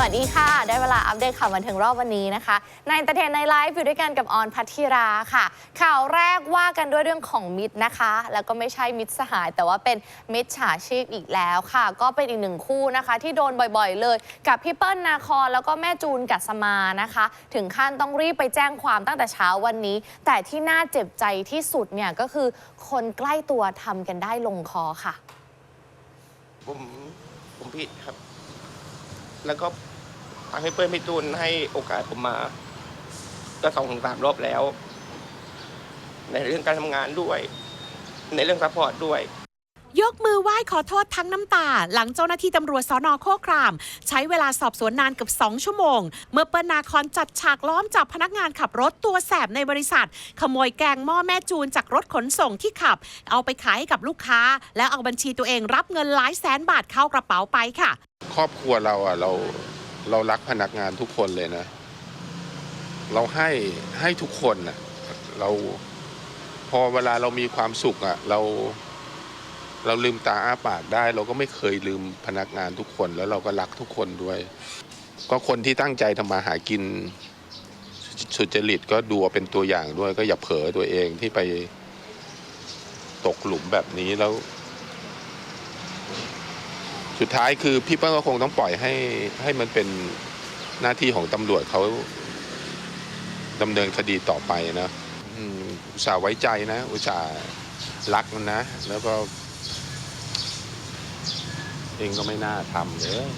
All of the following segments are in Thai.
สวัสดีค่ะ ได้เวลาอัปเดตข่าวบันเทิงรอบวันนี้นะคะ ในเตเทนในไลฟ์อยู่ด้วยกันกับออนพัทธิราค่ะ ข่าวแรกว่ากันด้วยเรื่องของมิตรนะคะ แล้วก็ไม่ใช่มิตรสหาย แต่ว่าเป็นมิตรฉาชีพอีกแล้วค่ะ ก็เป็นอีกหนึ่งคู่นะคะ ที่โดนบ่อยๆ เลย กับพี่เปิ้ลนาคอนแล้วก็แม่จูนกัสมานะคะ ถึงขั้นต้องรีบไปแจ้งความตั้งแต่เช้าวันนี้ แต่ที่น่าเจ็บใจที่สุดเนี่ยก็คือคนใกล้ตัวทำกันได้ลงคอค่ะ ผมผมผิดครับแล้วก็ ทางให้เปิ้ลพี่ตูนให้โอกาสผมมา ก็สองถึงสามรอบแล้ว ในเรื่องการทำงานด้วย ในเรื่องซัพพอร์ตด้วย ยกมือไหว้ขอโทษทั้งน้ำตา หลังเจ้าหน้าที่ตำรวจสอนอโคคราม ใช้เวลาสอบสวนนานเกือบ2 ชั่วโมง เมื่อเปิ้ลนาคอนจัดฉากล้อมจับพนักงานขับรถตัวแสบในบริษัท ขโมยแกงหม้อแม่จูนจากรถขนส่งที่ขับ เอาไปขายให้กับลูกค้า แล้วเอาบัญชีตัวเองรับเงินหลายแสนบาทเข้ากระเป๋าไปค่ะ ครอบครัวเราอะเรา เรารักพนักงานทุกคนเลยนะ เราให้ให้ทุกคนอะเราพอเวลาเรามีความสุขอะ เราเราลืมตาอ้าปากได้ เราก็ไม่เคยลืมพนักงานทุกคนแล้วเราก็รักทุกคนด้วย ก็คนที่ตั้งใจทำมาหากินสุจริตก็ดูเป็นตัวอย่างด้วย ก็อย่าเผลอตัวเองที่ไปตกหลุมแบบนี้แล้ว สุดท้ายคือพี่เปิ้ลก็คงต้องปล่อยให้ให้มันเป็นหน้าที่ของตำรวจเขาดำเนินคดีต่อไปนะอุตส่าห์ไว้ใจนะ อุตส่าห์รักมันนะ แล้วก็ เองก็ไม่น่าทำเลย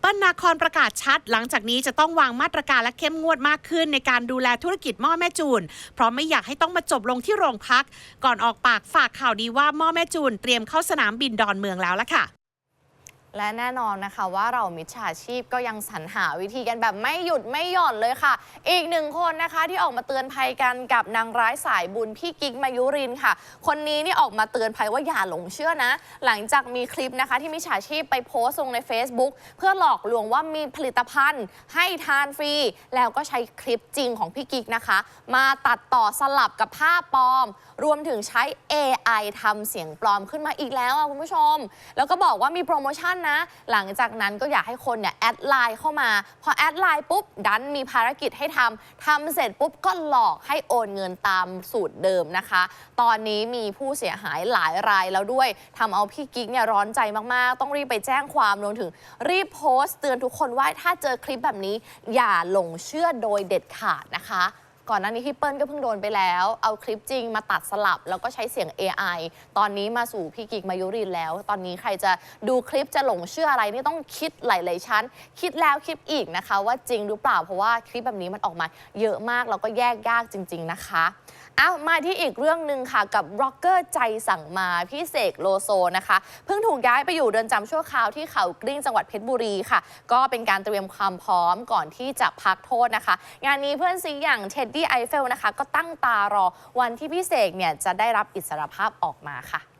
เปิ้ลนาคอนประกาศชัด หลังจากนี้จะต้องวางมาตรการและเข้มงวดมากขึ้นในการดูแลธุรกิจหม้อแม่จูน เพราะไม่อยากให้ต้องมาจบลงที่โรงพัก ก่อนออกปากฝากข่าวดีว่าหม้อแม่จูนเตรียมเข้าสนามบินดอนเมืองแล้วล่ะค่ะ และแน่นอนนะคะว่าเรามิจฉาชีพก็ยังสรรหาวิธีกันแบบไม่หยุดไม่หย่อนเลยค่ะ อีกหนึ่งคนนะคะที่ออกมาเตือนภัยกันกับนางร้ายสายบุญพี่กิ๊กมายุรินค่ะ คนนี้นี่ออกมาเตือนภัยว่าอย่าหลงเชื่อนะ หลังจากมีคลิปนะคะที่มิจฉาชีพไปโพสต์ลงใน Facebook เพื่อหลอกลวงว่ามีผลิตภัณฑ์ ให้ทานฟรี แล้วก็ใช้คลิปจริงของพี่กิ๊กนะคะ มาตัดต่อสลับกับภาพปลอม รวมถึงใช้ AI ทำเสียงปลอมขึ้นมาอีกแล้วอะคุณผู้ชม แล้วก็บอกว่ามีโปรโมชั่นนะ หลังจากนั้นก็อยากให้คนเนี่ยแอดไลน์เข้ามา พอแอดไลน์ปุ๊บ ดันมีภารกิจให้ทำทำเสร็จปุ๊บก็หลอกให้โอนเงินตามสูตรเดิมนะคะ ตอนนี้มีผู้เสียหายหลายรายแล้วด้วยทำเอาพี่กิ๊กเนี่ยร้อนใจมากๆ ต้องรีบไปแจ้งความรวมถึง รีบโพสต์เตือนทุกคนว่าถ้าเจอคลิปแบบนี้ อย่าหลงเชื่อโดยเด็ดขาดนะคะ ก่อนหน้านี้พี่เปิ้ลก็เพิ่งโดนไปแล้ว เอาคลิปจริงมาตัดสลับ แล้วก็ใช้เสียง AI ตอนนี้มาสู่พี่กิกมายุรินแล้ว ตอนนี้ใครจะดูคลิปจะหลงเชื่ออะไรนี่ต้องคิดหลาย ๆ ชั้น คิดแล้วคิดอีกนะคะ ว่าจริงหรือเปล่าเพราะว่าคลิปแบบนี้มันออกมา เยอะมากแล้วก็แยกยากจริง ๆ นะคะ อามาที่อีกเรื่องหนึ่งค่ะกับร็อกเกอร์ใจสั่งมาพี่เสกโลโซนะคะ เพิ่งถูกย้ายไปอยู่เรือนจำชั่วคราวที่เขากลิ้งจังหวัดเพชรบุรีค่ะ ก็เป็นการเตรียมความพร้อมก่อนที่จะพักโทษนะคะ งานนี้เพื่อนซีอย่างเท็ดดี้ไอเฟลนะคะ ก็ตั้งตารอวันที่พี่เสกเนี่ยจะได้รับอิสรภาพออกมาค่ะ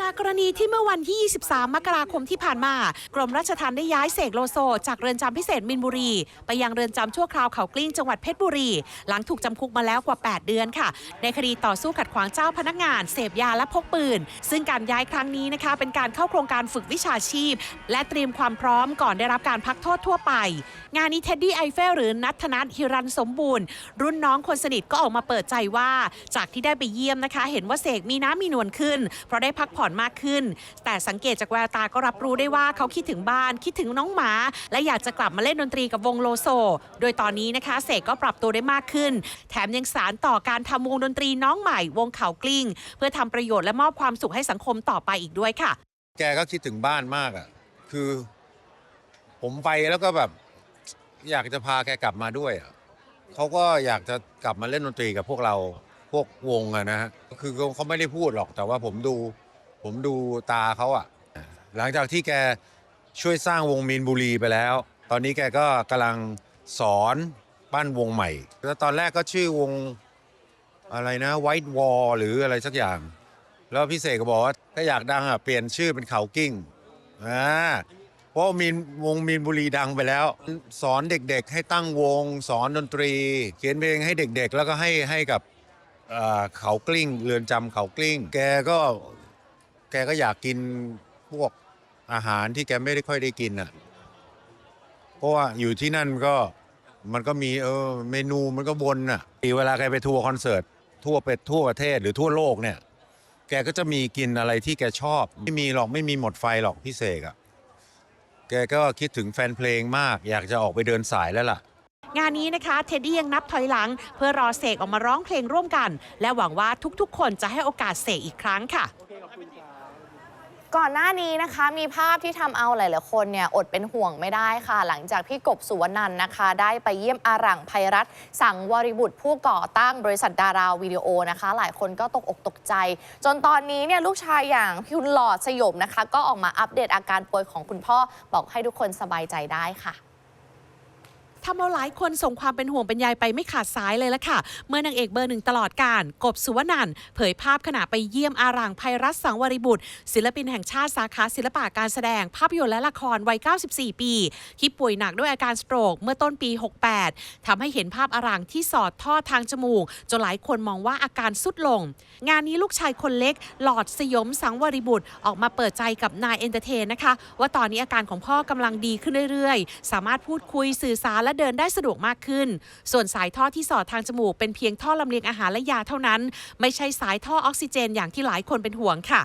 จากกรณีที่เมื่อวันที่ 23 มกราคมที่ผ่านมา กรมราชทัณฑ์ได้ย้ายเสกโลโซ จากเรือนจำพิเศษมินบุรี ไปยังเรือนจำชั่วคราวเขากลิ้งจังหวัดเพชรบุรี หลังถูกจำคุกมาแล้วกว่า 8 เดือนค่ะ ในคดีต่อสู้ขัดขวางเจ้าพนักงาน เสพยาและพกปืน ซึ่งการย้ายครั้งนี้นะคะ เป็นการเข้าโครงการฝึกวิชาชีพ และเตรียมความพร้อมก่อนได้รับการพักโทษทั่วไป งานนี้เท็ดดี้ไอเฟลหรือนัทนัทฮิรันสมบูรณ์ รุ่นน้องคนสนิทก็ออกมาเปิดใจว่า จากที่ได้ไปเยี่ยมนะคะ เห็นว่าเสกมีน้ำมีนวลขึ้นเพราะได้พักผ่อนมากขึ้น แต่สังเกตจากแววตาก็รับรู้ได้ว่าเขาคิดถึงบ้าน คิดถึงน้องหมา และอยากจะกลับมาเล่นดนตรีกับวงโลโซ โดยตอนนี้นะคะเสกก็ปรับตัวได้มากขึ้น แถมยังสารต่อการทำวงดนตรีน้องใหม่ วงเขากลิ้ง เพื่อทำประโยชน์และมอบความสุขให้สังคมต่อไปอีกด้วยค่ะ แกก็คิดถึงบ้านมากอะคือ ผมไปแล้วก็แบบ อยากจะพาแกกลับมาด้วยอะเขาก็อยากจะกลับมาเล่นดนตรีกับพวกเราพวกวงอะนะฮะคือเขาไม่ได้พูดหรอกแต่ว่าผมดู ผมดูตาเขาอะ หลังจากที่แกช่วยสร้างวงมีนบุรีไปแล้ว ตอนนี้แกก็กำลังสอนปั้นวงใหม่ แล้วตอนแรกก็ชื่อวงอะไรนะ White Wall หรืออะไรสักอย่าง แล้วพี่เสกก็บอกว่าถ้าอยากดังอะเปลี่ยนชื่อเป็นเขากิ้งอ่าเพราะมีนวงมีนบุรีดังไปแล้ว สอนเด็กๆ ให้ตั้งวง สอนดนตรี เขียนเพลงให้เด็กๆ แล้วก็ให้ให้กับเอ่อเขากลิ้ง เรือนจำเขากลิ้ง แกก็ แกก็อยากกินพวกอาหารที่แกไม่ได้ค่อยได้กินอะ เพราะว่าอยู่ที่นั่นก็มันก็มีเออเมนูมันก็วนอะเวลาใครไปทัวร์คอนเสิร์ตทั่วไปทั่วประเทศหรือทั่วโลกเนี่ย แกก็จะมีกินอะไรที่แกชอบ ไม่มีหรอกไม่มีหมดไฟหรอกพี่เสกอะ แกก็คิดถึงแฟนเพลงมาก อยากจะออกไปเดินสายแล้วล่ะงานนี้นะคะเท็ดดี้ยังนับถอยหลัง เพื่อรอเสกออกมาร้องเพลงร่วมกัน และหวังว่าทุกๆ คนจะให้โอกาสเสกอีกครั้งค่ะ ก่อนหน้านี้นะคะมีภาพที่ทำเอาหลาย ๆ คนเนี่ยอดเป็นห่วงไม่ได้ค่ะ หลังจากพี่กบสุวรรณันท์นะคะ ได้ไปเยี่ยมอารังไพรัฐ สังวริบุตรผู้ก่อตั้งบริษัทดาราวิดีโอนะคะ หลายคนก็ตกอกตกใจ จนตอนนี้เนี่ยลูกชายอย่างพี่หลอดสยบนะคะ ก็ออกมาอัปเดตอาการป่วยของคุณพ่อบอกให้ทุกคนสบายใจได้ค่ะ ทำเอาหลายคนส่งความเป็นห่วงเป็นใยไปไม่ขาดสายเลยละค่ะ เมื่อนางเอกเบอร์หนึ่งตลอดการ กบสุวรรณันเผยภาพขณะไปเยี่ยมอารังไพรัตสังวริบุตร ศิลปินแห่งชาติสาขาศิลปะการแสดง ภาพยนตร์และละครวัย 94 ปี ที่ป่วยหนักด้วยอาการสโตรกเมื่อต้นปี 68ทำให้เห็นภาพอารังที่สอดท่อทางจมูกจนหลายคนมองว่าอาการสุดลง งานนี้ลูกชายคนเล็ก หลอดสยมสังวริบุตรออกมาเปิดใจกับนายเอนเตอร์เทนนะคะ ว่าตอนนี้อาการของพ่อกำลังดีขึ้นเรื่อยๆ สามารถพูดคุยสื่อสารและเดินได้สะดวกมากขึ้น ส่วนสายท่อที่สอดทางจมูกเป็นเพียงท่อลำเลียงอาหารและยาเท่านั้น ไม่ใช่สายท่อออกซิเจนอย่างที่หลายคนเป็นห่วงค่ะ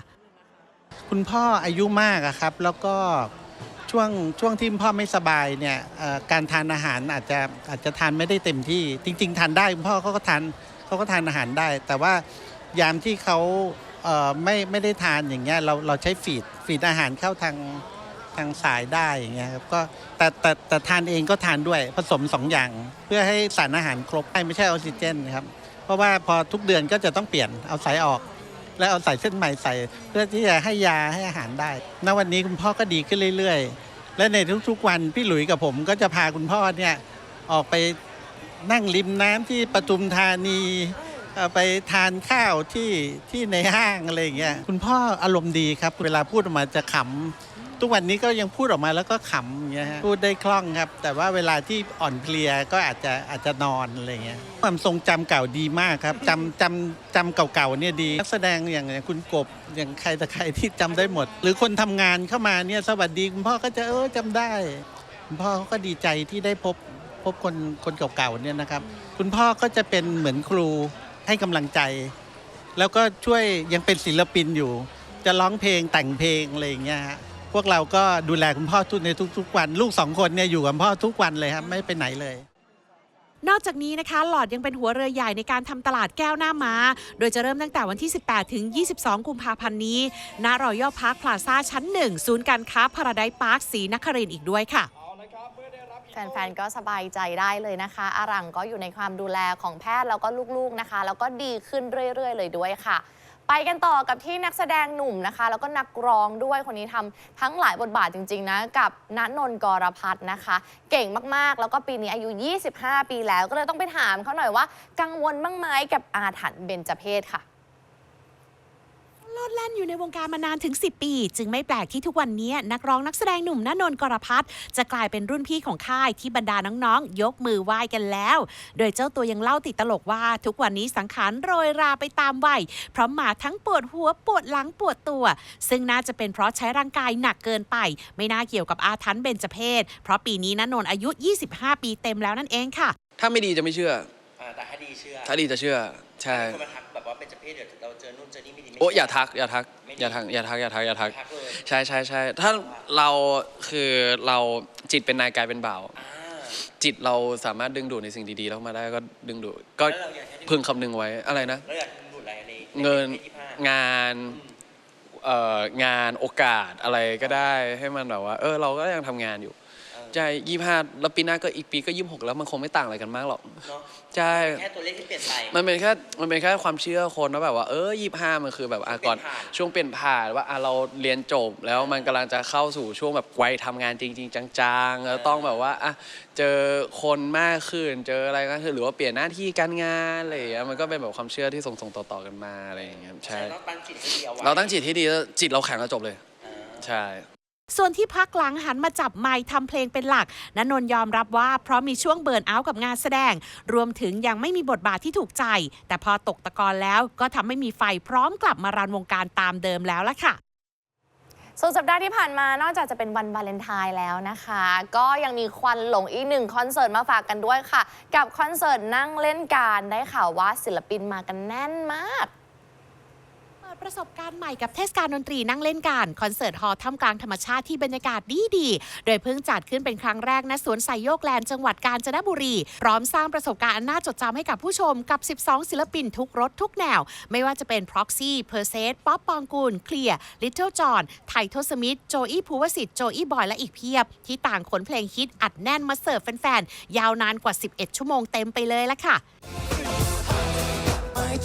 คุณพ่ออายุมากครับ แล้วก็ช่วงช่วงที่พ่อไม่สบายเนี่ยการทานอาหารอาจจะอาจจะทานไม่ได้เต็มที่ จริง ๆ ทานได้คุณพ่อเขาก็ทานเขาก็ทานอาหารได้ แต่ว่ายามที่เขาไม่ไม่ได้ทานอย่างเงี้ยเราเราใช้ฟีดฟีดอาหารเข้าทาง ทางสายได้อย่างเงี้ยครับก็แต่แต่แต่ทานเองก็ทานด้วยผสมสองอย่าง เพื่อให้สารอาหารครบไม่ใช่ออกซิเจนนะครับเพราะว่าพอทุกเดือนก็จะต้องเปลี่ยนเอาสายออก แล้วเอาใส่เส้นใหม่ใส่ เพื่อที่จะให้ยาให้อาหารได้ณวันนี้คุณพ่อก็ดีขึ้นเรื่อยๆ และในทุกๆวันพี่หลุยกับผมก็จะพาคุณพ่อเนี่ยออกไปนั่งริมน้ำที่ปทุมธานีไปทานข้าวที่ที่ในห้างอะไรอย่างเงี้ยคุณพ่ออารมณ์ดีครับ เวลาพูดออกมาจะขำ ทุกวันนี้ก็ยังพูดออกมาแล้วก็ขำอย่างเงี้ยฮะพูดได้คล่องครับ แต่ว่าเวลาที่อ่อนเพลียก็อาจจะอาจจะนอนอะไรเงี้ยความทรงจำเก่าดีมากครับจำจำจำเก่าๆเนี่ยดีนักแสดงอย่างอย่างคุณกบอย่างใครแต่ใครที่จำได้หมด หรือคนทำงานเข้ามาเนี่ยสวัสดีคุณพ่อก็จะเออจำได้คุณพ่อเขาก็ดีใจที่ได้พบพบคนคนเก่าๆเนี่ยนะครับ คุณพ่อก็จะเป็นเหมือนครูให้กำลังใจ แล้วก็ช่วยยังเป็นศิลปินอยู่ จะร้องเพลงแต่งเพลงอะไรอย่างเงี้ยฮะ พวกเราก็ดูแลคุณพ่อทุกในทุกๆวัน ลูกสองคนเนี่ยอยู่กับพ่อทุกวันเลยครับไม่ไปไหนเลย นอกจากนี้นะคะหลอดยังเป็นหัวเรือใหญ่ในการทำตลาดแก้วหน้าม้า โดยจะเริ่มตั้งแต่วันที่ 18 ถึง 22 กุมภาพันธ์นี้ณรอยัลพาร์คพลาซ่าชั้น 1 ศูนย์การค้าพาราไดพาร์คศรีนครินทร์อีกด้วยค่ะ แฟนๆ ก็สบายใจได้เลยนะคะอารังก็อยู่ในความดูแลของแพทย์แล้วก็ลูกๆนะคะ แล้วก็ดีขึ้นเรื่อย ๆ เลยด้วยค่ะ ไปกันต่อกับที่นักแสดงหนุ่มนะคะ แล้วก็นักร้องด้วยคนนี้ทำทั้งหลายบทบาทจริง ๆ นะ กับณนนท์กรพัฒน์นะคะ เก่งมากๆ แล้วก็ปีนี้อายุ 25 ปีแล้ว ก็เลยต้องไปถามเขาหน่อยว่า กังวลบ้างไหมกับอาถรรพ์เบญจเพศค่ะ ดแล่นอยู่ในวงการมานานถึง 10 ปี จึงไม่แปลกที่ทุกวันนี้นักร้องนักแสดงหนุ่มณนนท์กรพัฒน์จะกลายเป็นรุ่นพี่ของค่ายที่บรรดาน้องๆ ยกมือไหว้กันแล้ว โดยเจ้าตัวยังเล่าติดตลกว่า ทุกวันนี้สังขารโรยราไปตามวัยเพราะมาทั้งปวดหัวปวดหลังปวดตัว ซึ่งน่าจะเป็นเพราะใช้ร่างกายหนักเกินไป ไม่น่าเกี่ยวกับอาถรรพ์เบญจเพศเพราะปีนี้ณนนท์อายุ 25 ปีเต็มแล้วนั่นเองค่ะ ถ้าไม่ดีจะไม่เชื่ออ่าแต่ถ้าดีเชื่อถ้าดีจะเชื่อ ใช่ คนมาทัก แบบว่าเป็นเจะเพศเดี๋ยวเราเจอนู่นเจอนี่ไม่ดีไม่โอ้เชื่อย่าทักอย่าทักไม่ดีอย่าทักอย่าทักอย่าทักอย่าทัก ทักเลย ใช่ใช่ใช่ถ้าเราคือเราจิตเป็นนายกายเป็นบ่าว อ่า จิตเราสามารถดึงดูดในสิ่งดีๆเข้ามาได้ก็ดึงดูดก็แล้วเราอยากให้ดึง พึงคำนึงไว้อะไรนะ แล้วอยากดูดอะไรในเงินในที่ผ้างานเอ่องานโอกาสอะไรก็ได้ให้มันแบบว่า เออ เราก็ยังทำงานอยู่ ใช่ยี่ห้าแล้วปีหน้าก็อีกปีก็ยี่หกแล้วมันคงไม่ต่างอะไรกันมากหรอกเนาะใช่แค่ตัวเลขที่เปลี่ยนไป มันเป็นแค่มันเป็นแค่ความเชื่อคนว่าแบบว่าเออยี่ห้ามันคือแบบอะก่อนเปลี่ยนผ่านช่วงเปลี่ยนผ่านว่าอะเราเรียนจบแล้วมันกำลังจะเข้าสู่ช่วงแบบวัยทำงานจริง ๆ จังๆแล้วต้องแบบว่าอะเจอคนมากขึ้นเจออะไรก็คือหรือว่าเปลี่ยนหน้าที่การงานอะไรอย่างเงี้ยมันก็เป็นแบบความเชื่อที่ส่งๆต่อๆกันมาอะไรอย่างเงี้ยใช่เราตั้งจิตให้ดีเอาไว้เราตั้งจิตที่ดีแล้วจิตเราแข็งแล้วจบเลยอ่าใช่ ส่วนที่พักหลังหันมาจับไมค์ทำเพลงเป็นหลักณนนยอมรับว่าเพราะมีช่วงเบิร์นเอาท์กับงานแสดง รวมถึงยังไม่มีบทบาทที่ถูกใจ แต่พอตกตะกอนแล้วก็ทำให้มีไฟพร้อมกลับมารันวงการตามเดิมแล้วล่ะค่ะสุดสัปดาห์ที่ผ่านมานอกจากจะเป็นวันวาเลนไทน์แล้วนะคะ ก็ยังมีควันหลงอีกหนึ่งคอนเสิร์ตมาฝากกันด้วยค่ะ กับคอนเสิร์ตนั่งเล่นการได้ข่าวว่าศิลปินมากันแน่นมาก ประสบการณ์ใหม่กับเทศกาลดนตรีนั่งเล่นกันคอนเสิร์ตฮอลล์ท่ามกลางธรรมชาติที่บรรยากาศดีดี โดยเพิ่งจัดขึ้นเป็นครั้งแรกณสวนไซโยกแลนด์จังหวัดกาญจนบุรี พร้อมสร้างประสบการณ์อันน่าจดจำให้กับผู้ชมกับ 12 ศิลปินทุกรสทุกแนว ไม่ว่าจะเป็น Proxy p e r s e ป๊อปปองกูล เคลียร์ Little John ไทโทสมิธโจอี้ภูวสิทธิ์โจอี้บอยและอีกเพียบ ที่ต่างขนเพลงฮิตอัดแน่นมาเสิร์ฟแฟนๆยาวนานกว่า 11 ชั่วโมงเต็มไปเลยละค่ะ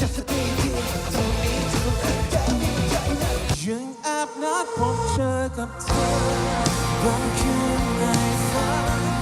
ยังแับนัดพบเจอกับเธอบางคืนในฝัน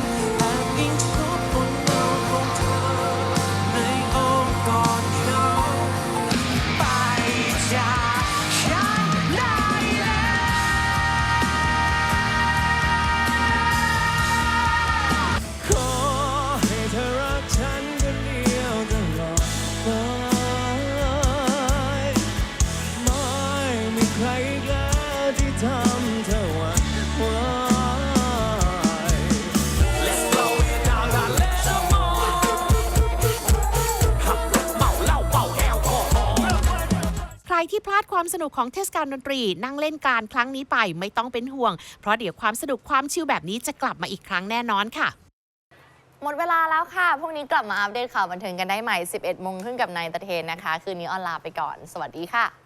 ที่พลาดความสนุกของเทศกาลดนตรี นั่งเล่นการครั้งนี้ไปไม่ต้องเป็นห่วง เพราะเดี๋ยวความสนุกความชิลแบบนี้จะกลับมาอีกครั้งแน่นอนค่ะ หมดเวลาแล้วค่ะ พรุ่งนี้กลับมาอัปเดตข่าวบันเทิงกันได้ใหม่ 11โมงครึ่งกับนายตะเทนนะคะ คืนนี้ออนลาไปก่อน สวัสดีค่ะ